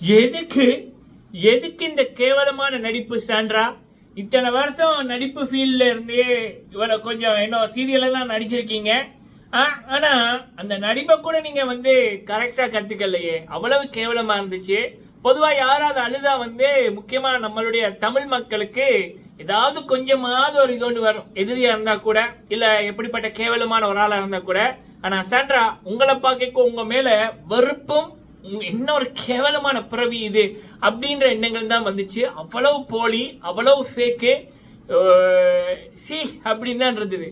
எதுக்கு? எதுக்கு இந்த கேவலமான நடிப்பு சான்றா இத்தனை வருஷம் நடிப்பு ஃபீல்டில் இருந்தே இவ்வளோ கொஞ்சம் என்ன சீரியலெல்லாம் நடிச்சிருக்கீங்க. ஆ, அந்த நடிப்பை கூட நீங்கள் வந்து கரெக்டாக கற்றுக்கலையே அவ்வளவு கேவலமாக இருந்துச்சு. பொதுவாக யாராவது அழுதா வந்து முக்கியமாக நம்மளுடைய தமிழ் மக்களுக்கு ஏதாவது கொஞ்சமாவது ஒரு இது ஒன்று வரும். எதிரியாக இருந்தால் கூட இல்லை எப்படிப்பட்ட கேவலமான ஒரு ஆளாக இருந்தால் கூட. ஆனால் சான்றா உங்களை பார்க்க உங்கள் மேலே வெறுப்பும் என்ன ஒரு கேவலமான பிறவி இது அப்படின்ற எண்ணங்கள் தான் வந்துச்சு. அவ்வளவு போலி அவ்வளவு ஃபேக்கு சி அப்படின்னு தான் இருந்தது.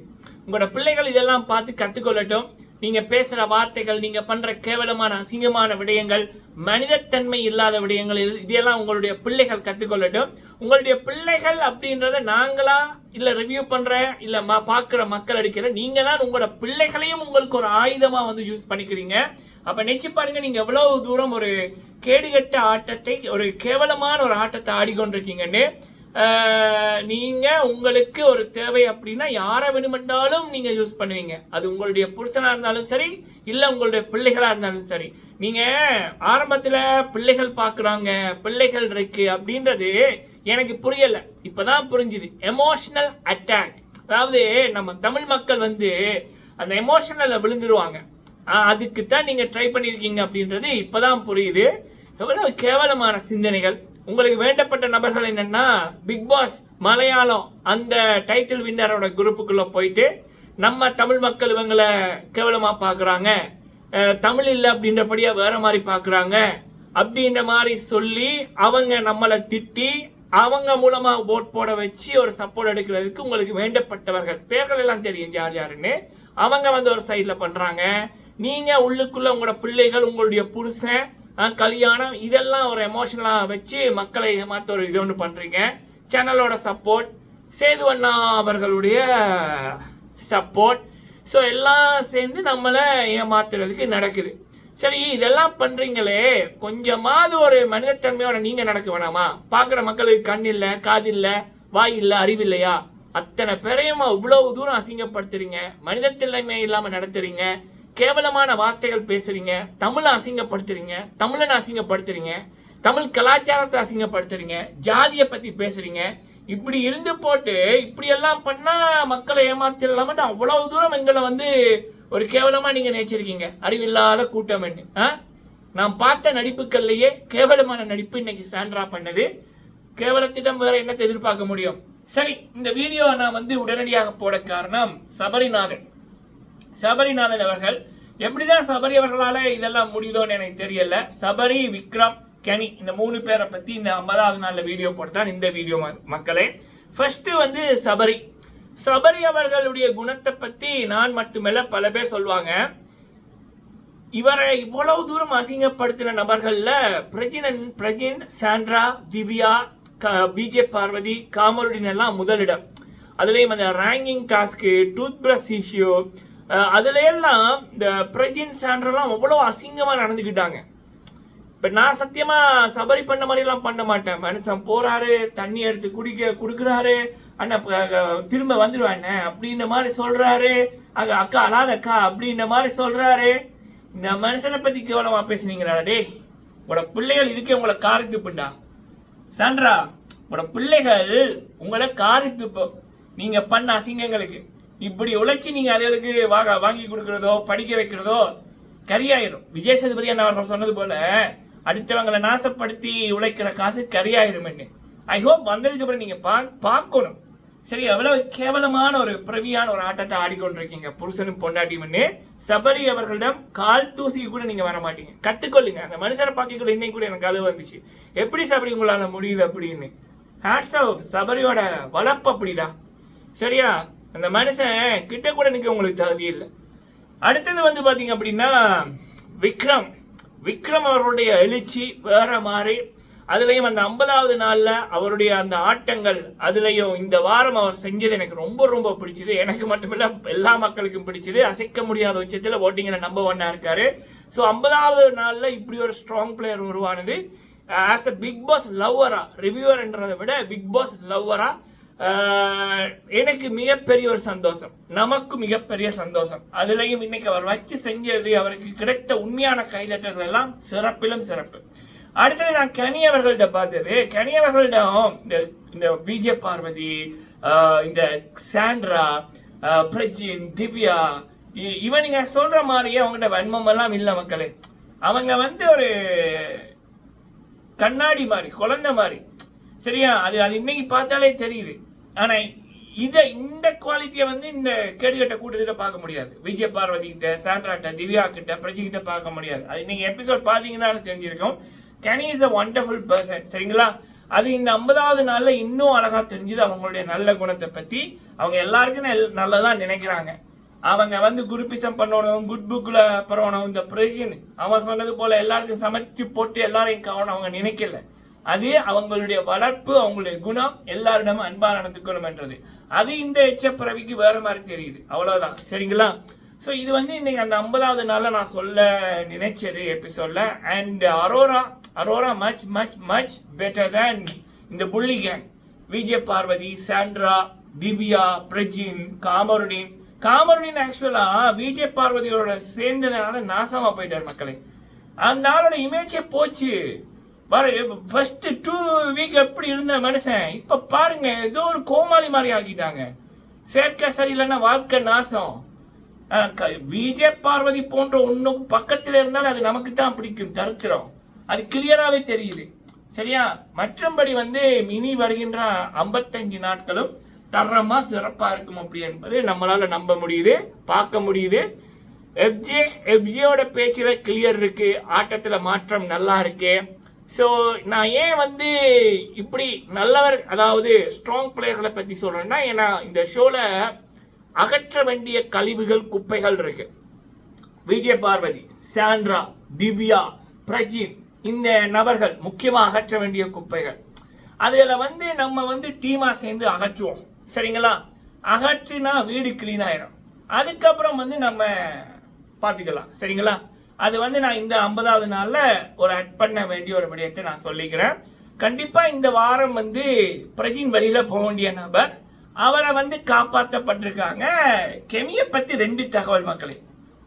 உங்களோட பிள்ளைகள் இதெல்லாம் பார்த்து கற்றுக்கொள்ளட்டும் நீங்க பேசுற வார்த்தைகள் நீங்க பண்ற கேவலமான அசிங்கமான விடயங்கள் மனிதத்தன்மை இல்லாத விடயங்கள் இதெல்லாம் உங்களுடைய பிள்ளைகள் கற்றுக்கொள்ளட்டும் உங்களுடைய பிள்ளைகள் அப்படின்றத நாங்களா இல்ல ரிவ்யூ பண்ற இல்ல ம- மக்கள் அடிக்கிற நீங்க தான் உங்களோட பிள்ளைகளையும் உங்களுக்கு ஒரு ஆயுதமா வந்து யூஸ் பண்ணிக்கிறீங்க. அப்ப நினைச்சு பாருங்க நீங்க எவ்வளவு தூரம் ஒரு கேடுகட்ட ஆட்டத்தை ஒரு கேவலமான ஒரு ஆட்டத்தை ஆடிக்கொண்டிருக்கீங்கன்னு. ஆஹ், நீங்க உங்களுக்கு ஒரு தேவை அப்படின்னா யாரை வேணுமென்றாலும் நீங்க யூஸ் பண்ணுவீங்க. அது உங்களுடைய புருஷனா இருந்தாலும் சரி இல்ல உங்களுடைய பிள்ளைகளா இருந்தாலும் சரி. நீங்க ஆரம்பத்துல பிள்ளைகள் பாக்குறாங்க பிள்ளைகள் இருக்கு அப்படின்றது எனக்கு புரியல. இப்பதான் புரிஞ்சுது. எமோஷனல் அட்டாக் அதாவது நம்ம தமிழ் மக்கள் வந்து அந்த எமோஷனல்ல விழுந்துருவாங்க. அதுக்கு தான் நீங்கள் ட்ரை பண்ணியிருக்கீங்க அப்படின்றது இப்போ தான் புரியுது. எவ்வளவு கேவலமான சிந்தனைகள். உங்களுக்கு வேண்டப்பட்ட நபர்கள் என்னென்னா பிக் பாஸ் மலையாளம் அந்த டைட்டில் வின்னரோட குரூப்புக்குள்ளே போயிட்டு நம்ம தமிழ் மக்கள் இவங்களை கேவலமாக பார்க்குறாங்க தமிழ் இல்லை அப்படின்றபடியாக வேற மாதிரி பார்க்குறாங்க அப்படின்ற மாதிரி சொல்லி அவங்க நம்மளை திட்டி அவங்க மூலமாக ஓட் போட வச்சு ஒரு சப்போர்ட் எடுக்கிறதுக்கு உங்களுக்கு வேண்டப்பட்டவர்கள். பேர்கள் எல்லாம் தெரியும் யார் யாருன்னு. அவங்க வந்து ஒரு சைடில் பண்ணுறாங்க நீங்கள் உள்ளுக்குள்ள உங்களோட பிள்ளைகள் உங்களுடைய புருஷன் கல்யாணம் இதெல்லாம் ஒரு எமோஷனலாக வச்சு மக்களை ஏமாற்ற ஒரு இது ஒன்று பண்ணுறீங்க சேனலோட சப்போர்ட் சேதுவண்ணா அவர்களுடைய சப்போர்ட் ஸோ எல்லாம் சேர்ந்து நம்மளை ஏமாத்துறதுக்கு நடக்குது. சரி இதெல்லாம் பண்ணுறீங்களே கொஞ்சமாவது ஒரு மனிதத்தன்மையோட நீங்கள் நடக்க வேணாமா? பார்க்குற மக்களுக்கு கண் இல்லை காது இல்லை வாய் இல்லை அறிவு இல்லையா? அத்தனை பேரையும் இவ்வளவு தூரம் அசிங்கப்படுத்துறீங்க. மனிதத்தன்மை இல்லாமல் நடத்துறீங்க. கேவலமான வார்த்தைகள் பேசுறீங்க தமிழை அசிங்கப்படுத்துறீங்க தமிழனை அசிங்கப்படுத்துறீங்க தமிழ் கலாச்சாரத்தை அசிங்கப்படுத்துறீங்க ஜாதியை பத்தி பேசுறீங்க. இப்படி இருந்து போட்டு இப்படி எல்லாம் பண்ணா மக்களை ஏமாத்திடலாமட்டு அவ்வளவு தூரம் எங்களை வந்து ஒரு கேவலமா நீங்க நினைச்சிருக்கீங்க. அறிவில்லாத கூட்டம் ஆ? நான் பார்த்த நடிப்புகள்லயே கேவலமான நடிப்பு இன்னைக்கு சாண்ட்ரா பண்ணது. கேவலத்திடம் வேற என்னத்தை எதிர்பார்க்க முடியும்? சரி இந்த வீடியோ நான் வந்து உடனடியாக போட காரணம் சபரிநாதன். சபரிநாதன் அவர்கள் எப்படிதான் சபரி அவர்களால இதெல்லாம் முடியுதோன்னு எனக்கு தெரியல. சபரி விக்ரம் கனி இந்த மூணு பேரை பத்தி இந்த ஐம்பதாவது நாள்ல வீடியோ போட்டுதான் இந்த வீடியோ மக்களே. ஃபர்ஸ்ட் வந்து சபரி. சபரி அவர்களுடைய குணத்தை பத்தி நான் மட்டுமல்ல பல பேர் சொல்லுவாங்க. இவரை இவ்வளவு தூரம் அசிங்கப்படுத்தின நபர்கள்ல பிரஜினன் பிரஜின் சாண்ட்ரா திவ்யா பிஜே பார்வதி காமருடின் எல்லாம் முதலிடம். அதுலேயும் அந்த ranking task tooth brush issue அதுல எல்லாம் இந்த பிரஜின் சாண்ட்ரெல்லாம் அவ்வளோ அசிங்கமாக நடந்துக்கிட்டாங்க. இப்போ நான் சத்தியமாக சபரி பண்ண மாதிரிலாம் பண்ண மாட்டேன். மனுஷன் போகிறாரு தண்ணி எடுத்து குடிக்க கொடுக்குறாரு அண்ணா திரும்ப வந்துடுவாண்ணே அப்படின்ற மாதிரி சொல்கிறாரு அங்கே அக்கா அழாத அக்கா அப்படின்ற மாதிரி சொல்கிறாரு இந்த மனுஷனை பற்றி கேவலமாக பேசுனீங்களா டேய்? உங்களோட பிள்ளைகள் இதுக்கே உங்களை காரி துப்புண்டா சாண்ட்ரா உங்களோட பிள்ளைகள் உங்களை காரி நீங்கள் பண்ண அசிங்கங்களுக்கு. இப்படி உழைச்சி நீங்க அதுகளுக்கு வாங்க வாங்கி கொடுக்கறதோ படிக்க வைக்கிறதோ கரியாயிரும். விஜய் சேதுபதி அண்ணா அவர்கள் சொன்னது போல அடுத்தவங்களை நாசப்படுத்தி உழைக்கிற காசு கரியாயிரும் ஐ ஹோப் வந்ததுக்கு அப்புறம் நீங்க பா- பார்க்கணும். சரி எவ்வளவு கேவலமான ஒரு பிரவியான ஒரு ஆட்டத்தை ஆடிக்கொண்டிருக்கீங்க புருஷனும் பொண்டாட்டியும்னு சபரி அவர்களிடம் கால் தூசி கூட நீங்க வர மாட்டீங்க. கத்துக்கொள்ளுங்க. அந்த மனுஷரை பார்க்கக்குள்ள இன்னைக்கு கூட எனக்கு அழுவு வந்துச்சு. எப்படி சபரி உங்களால முடியுது அப்படின்னு. ஹேட்ஸ் ஆஃப் சபரியோட வளர்ப்பு அப்படிடா. சரியா? அந்த மனுஷன் கிட்ட கூட நிற்க உங்களுக்கு தகுதி இல்லை. அடுத்தது வந்து பார்த்தீங்க அப்படின்னா விக்ரம். விக்ரம் அவருடைய எழுச்சி வேற மாதிரி. அதுலேயும் அந்த ஐம்பதாவது நாளில் அவருடைய அந்த ஆட்டங்கள் அதுலேயும் இந்த வாரம் அவர் செஞ்சது எனக்கு ரொம்ப ரொம்ப பிடிச்சது. எனக்கு மட்டுமில்ல எல்லா மக்களுக்கும் பிடிச்சது. அசைக்க முடியாத உச்சத்தில் ஓட்டிங்கில் நம்பர் ஒன்னாக இருக்காரு. ஸோ ஐம்பதாவது நாளில் இப்படி ஒரு ஸ்ட்ராங் பிளேயர் உருவானது. ஆஸ் அ பிக் பாஸ் லவ்வரா ரிவ்யூவர்ன்றதை விட பிக் பாஸ் லவ்வரா எனக்கு மிகப்பெரிய ஒரு சந்தோஷம். நமக்கு மிகப்பெரிய சந்தோஷம். அதுலயும் இன்னைக்கு அவர் வச்சு செஞ்சது அவருக்கு கிடைத்த உண்மையான கைதட்டங்கள் எல்லாம் சிறப்பிலும் சிறப்பு. அடுத்தது நான் கனியவர்கள்ட்ட பார்த்தது. கனியவர்களிடம் இந்த இந்த விஜய பார்வதி இந்த சாண்ட்ரா பிரஜின் திவ்யா இ- இவனுங்க சொல்ற மாதிரியே அவங்ககிட்ட வன்மம் எல்லாம் இல்லை மக்களே. அவங்க வந்து ஒரு கண்ணாடி மாதிரி குழந்தை மாதிரி. சரியா? அது அது இன்னைக்கு பார்த்தாலே தெரியுது. ஆனா இதை இந்த குவாலிட்டியை வந்து இந்த கேடுகட்ட கூட்டத்திட்ட பார்க்க முடியாது. விஜய பார்வதி கிட்ட சாண்ட்ராட்ட திவ்யா கிட்ட பிரஜி கிட்ட பார்க்க முடியாது. அது இன்னைக்கு எபிசோட் பார்த்தீங்கன்னா தெரிஞ்சிருக்கும். கனி இஸ் அ ஒண்டர்ஃபுல் பர்சன் சரிங்களா? அது இந்த ஐம்பதாவது நாளில் இன்னும் அழகா தெரிஞ்சுது அவங்களுடைய நல்ல குணத்தை பத்தி. அவங்க எல்லாருக்கும் நல்- நல்லதா நினைக்கிறாங்க. அவங்க வந்து குருபிசம் பண்ணணும் குட் புக்கில் பரவணும். இந்த பிரஜின் அவன் சொன்னது போல எல்லாருக்கும் சமைச்சு போட்டு எல்லாரையும் கவனம் அவங்க நினைக்கல. அது அவங்களுடைய வளர்ப்பு அவங்களுடைய குணம் எல்லாரிடமும் அன்பா நடந்துக்கணும் என்றது. அது இந்த எச்சப்பிறவிக்கு வேற மாதிரி தெரியுது. அவ்வளவுதான். சரிங்களா? ஸோ இது வந்து இன்னைக்கு அந்த ஐம்பதாவது நாளில் நான் சொல்ல நினைச்சது எபிசோட்ல and Aurora Aurora much much much better than இந்த புள்ளி கேங் விஜய் பார்வதி சாண்ட்ரா திவ்யா பிரஜின் காமருடின். காமருடின் ஆக்சுவலா விஜய் பார்வதியோட சேர்ந்ததுனால நாசமா போயிட்டார் மக்களே. அந்த ஆளோட இமேஜே போச்சு. வர ஃபஸ்ட்டு டூ வீக் எப்படி இருந்த மனுஷன்? இப்போ பாருங்க ஏதோ ஒரு கோமாளி மாதிரி ஆக்கிட்டாங்க. செயற்கை சரியில்லைன்னா வாழ்க்கை நாசம். அஹ் க- விஜய் பார்வதி போன்ற ஒன்றும் பக்கத்தில் இருந்தாலும் அது நமக்கு தான் பிடிக்கும் தருத்திரம் அது கிளியராகவே தெரியுது. சரியா? மற்றபடி வந்து இனி வருகின்ற ஐம்பத்தஞ்சு நாட்களும் தரமா சிறப்பாக இருக்கும் அப்படி என்பது நம்மளால் நம்ப முடியுது பார்க்க முடியுது. எஃப்ஜே எஃப்ஜியோட பேச்சில் கிளியர் இருக்கு. ஆட்டத்தில் மாற்றம் நல்லா இருக்கு. ஸோ நான் ஏன் வந்து இப்படி நல்லவர் அதாவது ஸ்ட்ராங் பிளேயர்களை பற்றி சொல்கிறேன்னா ஏன்னா இந்த ஷோவில் அகற்ற வேண்டிய கழிவுகள் குப்பைகள் இருக்கு. விஜய் பார்வதி சாண்ட்ரா திவ்யா பிரஜின் இந்த நபர்கள் முக்கியமாக அகற்ற வேண்டிய குப்பைகள். அதில் வந்து நம்ம வந்து டீமாக சேர்ந்து அகற்றுவோம். சரிங்களா? அகற்றினா வீடு க்ளீன் ஆயிரும். அதுக்கப்புறம் வந்து நம்ம பார்த்துக்கலாம். சரிங்களா? அது வந்து நான் இந்த ஐம்பதாவது நாளில் ஒரு அட் பண்ண வேண்டிய ஒரு விடயத்தை நான் சொல்லிக்கிறேன். கண்டிப்பாக இந்த வாரம் வந்து பிரஜின் வழியில் போக வேண்டிய நபர் அவரை வந்து காப்பாற்றப்பட்டிருக்காங்க கெமியை பற்றி ரெண்டு தகவல் மக்களே.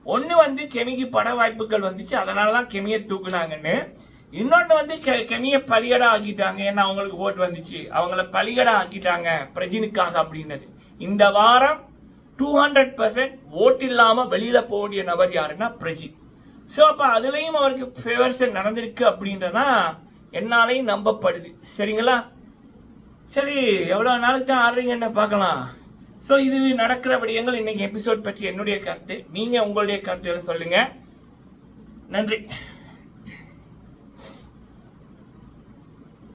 ஒன்று வந்து கெமிக்கு பட வாய்ப்புகள் வந்துச்சு அதனால தான் கெமியை தூக்குனாங்கன்னு. இன்னொன்று வந்து கெ கெமியை பலிகடா ஆக்கிட்டாங்க. ஏன்னா அவங்களுக்கு ஓட்டு வந்துச்சு. அவங்கள பலிகடா ஆக்கிட்டாங்க பிரஜினுக்காக அப்படின்னது. இந்த வாரம் டூ ஹண்ட்ரட் பர்சன்ட் ஓட்டு இல்லாமல் வெளியில் போக வேண்டிய நபர் யாருன்னா பிரஜின். ஸோ அப்போ அதுலேயும் அவருக்கு ஃபேவர்ஸ் நடந்திருக்கு அப்படின்றதான் என்னாலையும் நம்பப்படுது. சரிங்களா? சரி எவ்வளோ நாளுக்கு தான் ஆடுறீங்கன்னு பார்க்கலாம்? ஸோ இது நடக்கிற விடயங்கள் இன்னைக்கு எபிசோட் பற்றி என்னுடைய கருத்து. நீங்கள் உங்களுடைய கருத்துகளை சொல்லுங்கள் நன்றி.